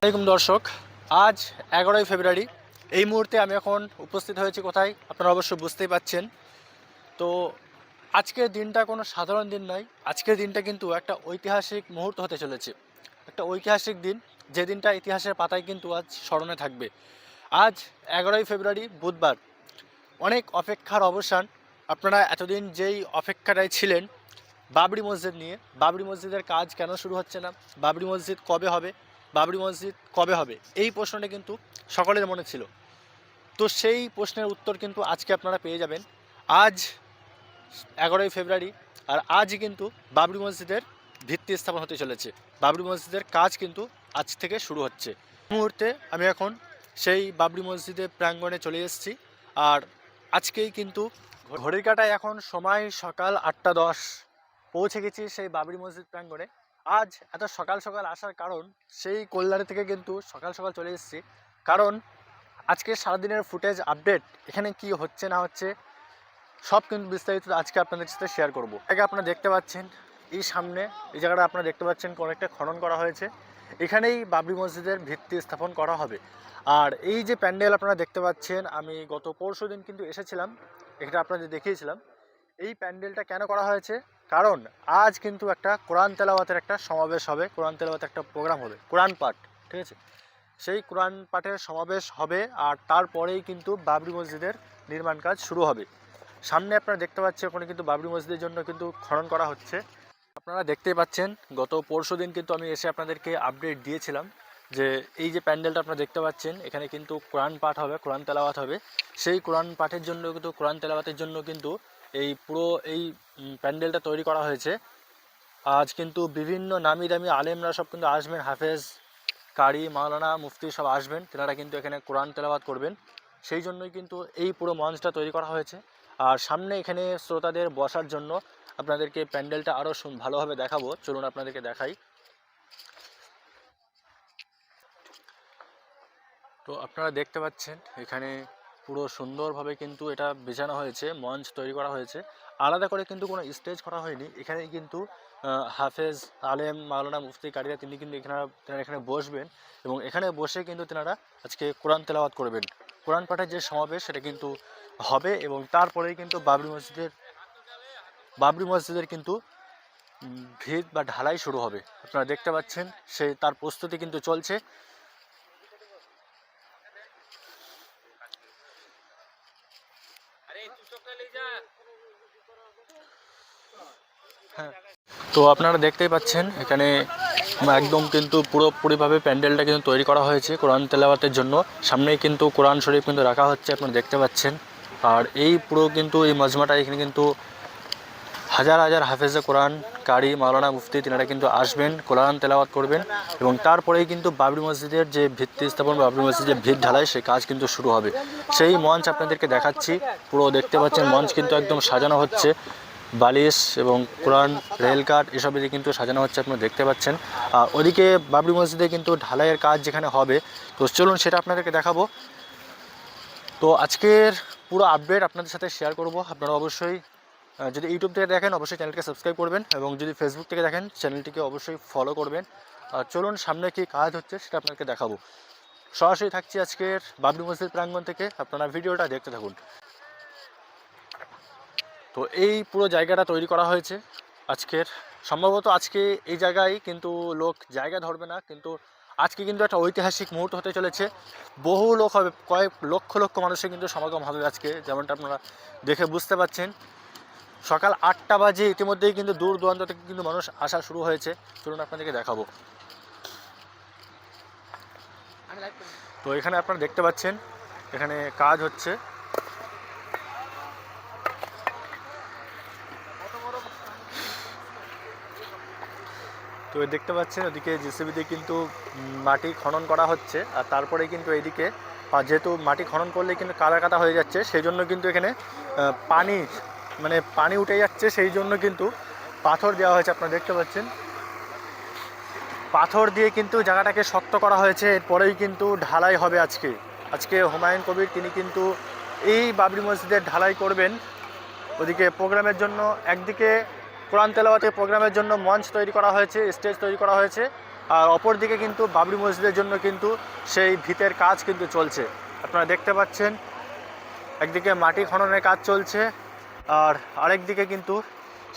আসসালামাইকুম দর্শক, আজ এগারোই ফেব্রুয়ারি। এই মুহূর্তে আমি এখন উপস্থিত হয়েছি কোথায় আপনারা অবশ্য বুঝতেই পাচ্ছেন। তো আজকের দিনটা কোনো সাধারণ দিন নয়, আজকের দিনটা কিন্তু একটা ঐতিহাসিক মুহূর্ত হতে চলেছে। একটা ঐতিহাসিক দিন, যে দিনটা ইতিহাসের পাতায় কিন্তু আজ স্মরণে থাকবে। আজ এগারোই ফেব্রুয়ারি, বুধবার। অনেক অপেক্ষার অবসান। আপনারা এতদিন যেই অপেক্ষাটায় ছিলেন, বাবরি মসজিদ নিয়ে, বাবরি মসজিদের কাজ কেন শুরু হচ্ছে না, বাবরি মসজিদ কবে হবে বাবরি মসজিদ কবে হবে? এই প্রশ্নটা কিন্তু সকলের মনে ছিল। তো সেই প্রশ্নের উত্তর কিন্তু আজকে আপনারা পেয়ে যাবেন। আজ এগারোই ফেব্রুয়ারি আর আজ কিন্তু বাবরি মসজিদের ভিত্তি স্থাপন হতে চলেছে। বাবরি মসজিদের কাজ কিন্তু আজ থেকে শুরু হচ্ছে। মুহূর্তে আমি এখন সেই বাবরি মসজিদের প্রাঙ্গণে চলে এসেছি আর আজকেই কিন্তু ঘড়ির কাটায় এখন সময় সকাল আটটা দশ। পৌঁছে গেছি সেই বাবরি মসজিদ প্রাঙ্গণে। আজ এত সকাল সকাল আসার কারণ সেই কল্যাণী থেকে কিন্তু সকাল সকাল চলে এসেছি। কারণ আজকে সারাদিনের ফুটেজ আপডেট এখানে কি হচ্ছে না হচ্ছে, সব কিন্তু বিস্তারিত আজকে আপনাদের সাথে শেয়ার করব। আগে আপনারা দেখতে পাচ্ছেন, এই সামনে, এই জায়গাটা আপনারা দেখতে পাচ্ছেন অনেকটা খনন করা হয়েছে। এখানেই বাবরি মসজিদের ভিত্তি স্থাপন করা হবে। আর এই যে প্যান্ডেল আপনারা দেখতে পাচ্ছেন, আমি গত পরশু দিন কিন্তু এসেছিলাম, এটা আপনাদের দেখিয়েছিলাম। এই প্যান্ডেলটা কেন করা হয়েছে? কারণ আজ কিন্তু একটা কোরআন তেলাওয়াতের একটা সমাবেশ হবে, কোরআন তেলাওয়াতের একটা প্রোগ্রাম হবে, কোরআন পাঠ, ঠিক আছে? সেই কোরআন পাঠের সমাবেশ হবে আর তারপরেই কিন্তু বাবরি মসজিদের নির্মাণ কাজ শুরু হবে। সামনে আপনারা দেখতে পাচ্ছেন, ওখানে কিন্তু বাবরি মসজিদের জন্য কিন্তু খনন করা হচ্ছে। আপনারা দেখতেই পাচ্ছেন, গত পরশু দিন কিন্তু আমি এসে আপনাদেরকে আপডেট দিয়েছিলাম যে এই যে প্যান্ডেলটা আপনারা দেখতে পাচ্ছেন, এখানে কিন্তু কোরআন পাঠ হবে, কোরআন তেলাওয়াত হবে। সেই কোরআন পাঠের জন্য কিন্তু, কোরআন তেলাওয়াতের জন্য কিন্তু এই পুরো এই প্যান্ডেলটা তৈরি করা হয়েছে। আজ কিন্তু বিভিন্ন নামি দামি আলেমরা সব কিন্তু আসবেন, হাফেজ, কারি, মাওলানা, মুফতি সব আসবেন। তেনারা কিন্তু এখানে কোরআন তেলাওয়াত করবেন। সেই জন্যই কিন্তু এই পুরো মঞ্চটা তৈরি করা হয়েছে। আর সামনে এখানে শ্রোতাদের বসার জন্য আপনাদেরকে প্যান্ডেলটা আরও ভালোভাবে দেখাবো। চলুন আপনাদেরকে দেখাই। তো আপনারা দেখতে পাচ্ছেন এখানে পুরো সুন্দরভাবে কিন্তু এটা বেছানো হয়েছে, মঞ্চ তৈরি করা হয়েছে। আলাদা করে কিন্তু কোনো স্টেজ করা হয়নি। এখানে কিন্তু হাফেজ আলেম, মাওলানা মুফতি কারিরা তিনি কিন্তু এখানে এখানে বসবেন এবং এখানে বসে কিন্তু তেনারা আজকে কোরআন তেলাওয়াত করবেন। কোরআন পাঠের যে সমাবেশ সেটা কিন্তু হবে এবং তারপরেই কিন্তু বাবরি মসজিদের বাবরি মসজিদের কিন্তু ভিত বা ঢালাই শুরু হবে। আপনারা দেখতে পাচ্ছেন সেই তার প্রস্তুতি কিন্তু চলছে। হ্যাঁ। তো আপনারা দেখতেই পাচ্ছেন, এখানে একদম কিন্তু পুরোপুরিভাবে প্যান্ডেলটা কিন্তু তৈরি করা হয়েছে কোরআন তেলাওয়াতের জন্য। সামনেই কিন্তু কোরআন শরীফ কিন্তু রাখা হচ্ছে, আপনারা দেখতে পাচ্ছেন। আর এই পুরো কিন্তু এই মজমাটা এখানে কিন্তু হাজার হাজার হাফেজে কোরআন কারি মাওলানা মুফতি তিনারা কিন্তু আসবেন, কোরআন তেলাওয়াত করবেন এবং তারপরেই কিন্তু বাবরি মসজিদের যে ভিত্তি স্থাপন, বাবরি মসজিদের ভিত ঢালাই সে কাজ কিন্তু শুরু হবে। সেই মঞ্চ আপনাদেরকে দেখাচ্ছি, পুরো দেখতে পাচ্ছেন মঞ্চ কিন্তু একদম সাজানো হচ্ছে। বালিশ এবং কোরআন, রেল কাঠ এসব দিয়ে কিন্তু সাজানো হচ্ছে, আপনারা দেখতে পাচ্ছেন। আর ওদিকে বাবরি মসজিদে কিন্তু ঢালাইয়ের কাজ যেখানে হবে, তো চলুন সেটা আপনাদেরকে দেখাবো। তো আজকের পুরো আপডেট আপনাদের সাথে শেয়ার করব। আপনারা অবশ্যই যদি ইউটিউব থেকে দেখেন, অবশ্যই চ্যানেলকে সাবস্ক্রাইব করবেন এবং যদি ফেসবুক থেকে দেখেন চ্যানেলটিকে অবশ্যই ফলো করবেন। আর চলুন, সামনে কী কাজ হচ্ছে সেটা আপনাদেরকে দেখাবো। সরাসরি থাকছি আজকের বাবরি মসজিদ প্রাঙ্গণ থেকে। আপনারা ভিডিওটা দেখতে থাকুন। তো এই পুরো জায়গাটা তৈরি করা হয়েছে। আজকের সম্ভবত আজকে এই জায়গায় কিন্তু লোক জায়গা ধরবে না কিন্তু আজকে কিন্তু একটা ঐতিহাসিক মুহূর্ত হতে চলেছে। বহু লোক হবে কয়েক লক্ষ লক্ষ মানুষের কিন্তু সমাগম হবে আজকে যেমনটা আপনারা দেখে বুঝতে পাচ্ছেন। সকাল আটটা বাজে ইতিমধ্যেই কিন্তু দূর দূরান্ত থেকে কিন্তু মানুষ আসা শুরু হয়েছে। চলুন আপনাদেরকে দেখাবো। তো এখানে আপনারা দেখতে পাচ্ছেন এখানে কাজ হচ্ছে। তো দেখতে পাচ্ছেন, ওদিকে জেসিবি দিয়ে কিন্তু মাটি খনন করা হচ্ছে, আর তারপরে কিন্তু এইদিকে যেহেতু মাটি খনন করলে কিন্তু কাদা কাদা হয়ে যাচ্ছে, সেই জন্য কিন্তু এখানে পানি মানে পানি উঠে যাচ্ছে, সেই জন্য কিন্তু পাথর দেওয়া হয়েছে, আপনারা দেখতে পাচ্ছেন। পাথর দিয়ে কিন্তু জায়গাটাকে শক্ত করা হয়েছে, এরপরেই কিন্তু ঢালাই হবে আজকে। আজকে হুমায়ুন কবির, তিনি কিন্তু এই বাবরি মসজিদের ঢালাই করবেন। ওদিকে প্রোগ্রামের জন্য একদিকে কোরআন তেলাওয়াতের প্রোগ্রামের জন্য মঞ্চ তৈরি করা হয়েছে, স্টেজ তৈরি করা হয়েছে। আর অপরদিকে কিন্তু বাবরি মসজিদের জন্য কিন্তু সেই ভিতের কাজ কিন্তু চলছে। আপনারা দেখতে পাচ্ছেন, একদিকে মাটি খননের কাজ চলছে, আর আরেক দিকে কিন্তু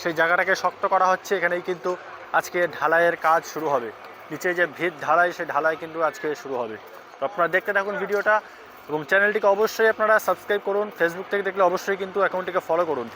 সেই জায়গাটাকে শক্ত করা হচ্ছে, এখানেই কিন্তু আজকে ঢালাইয়ের কাজ শুরু হবে। নিচে যে ভিত ঢালাই, সেই ঢালাই কিন্তু আজকে শুরু হবে। তো আপনারা দেখতে থাকুন ভিডিওটা, এবং চ্যানেলটিকে অবশ্যই আপনারা সাবস্ক্রাইব করুন। ফেসবুক থেকে দেখলে অবশ্যই কিন্তু অ্যাকাউন্টটিকে ফলো করুন।